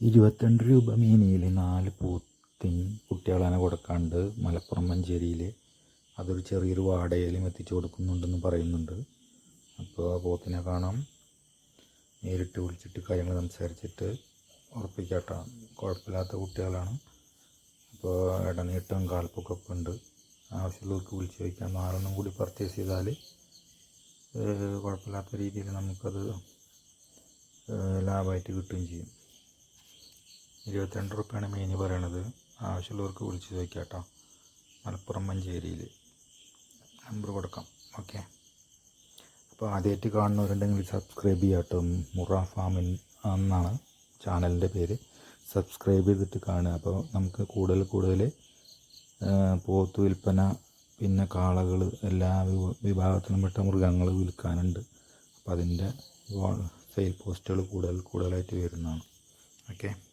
ഇരുപത്തിരണ്ട് രൂപ മീനിയിൽ നാല് പൂത്തിൻ കുട്ടികളെ കൊടുക്കാണ്ട് മലപ്പുറം മഞ്ചേരിയിൽ അതൊരു ചെറിയൊരു വാടകയിലും എത്തിച്ചു കൊടുക്കുന്നുണ്ടെന്ന് പറയുന്നുണ്ട്. അപ്പോൾ ആ പോത്തിനെ കാണാം. നേരിട്ട് വിളിച്ചിട്ട് കാര്യങ്ങൾ സംസാരിച്ചിട്ട് ഉറപ്പിക്കാട്ടോ. കുഴപ്പമില്ലാത്ത കുട്ടികളാണ്. അപ്പോൾ ഇടനീട്ടം കാൽപ്പൊക്കൊക്കെ ഉണ്ട്. ആവശ്യമുള്ളവർക്ക് വിളിച്ചു ചോദിക്കാം. നാലെണ്ണം കൂടി പർച്ചേസ് ചെയ്താൽ കുഴപ്പമില്ലാത്ത രീതിയിൽ നമുക്കത് ലാഭമായിട്ട് കിട്ടുകയും ചെയ്യും. ഇരുപത്തിരണ്ട് റുപ്യാണ് മെയിന് പറയണത്. ആവശ്യമുള്ളവർക്ക് വിളിച്ച് ചോദിക്കാം കേട്ടോ. മലപ്പുറം മഞ്ചേരിയിൽ നമ്പർ കൊടുക്കാം. ഓക്കെ. അപ്പോൾ ആദ്യമായിട്ട് കാണുന്നവരുണ്ടെങ്കിൽ സബ്സ്ക്രൈബ് ചെയ്യാം കേട്ടോ. മുറ ഫാമിൻ എന്നാണ് ചാനലിന്റെ പേര്. സബ്സ്ക്രൈബ് ചെയ്തിട്ട് കാണുക. അപ്പോൾ നമുക്ക് കൂടുതൽ കൂടുതൽ പോത്ത് വിൽപ്പന പിന്നെ കാളകൾ എല്ലാ വിഭ- വിഭാഗത്തിലും പെട്ട മൃഗങ്ങൾ വിൽക്കാനുണ്ട് അപ്പോൾ അതിന്റെ സെയിൽ പോസ്റ്റുകൾ കൂടുതൽ കൂടുതലായിട്ട് വരുന്നതാണ്. ഓക്കെ.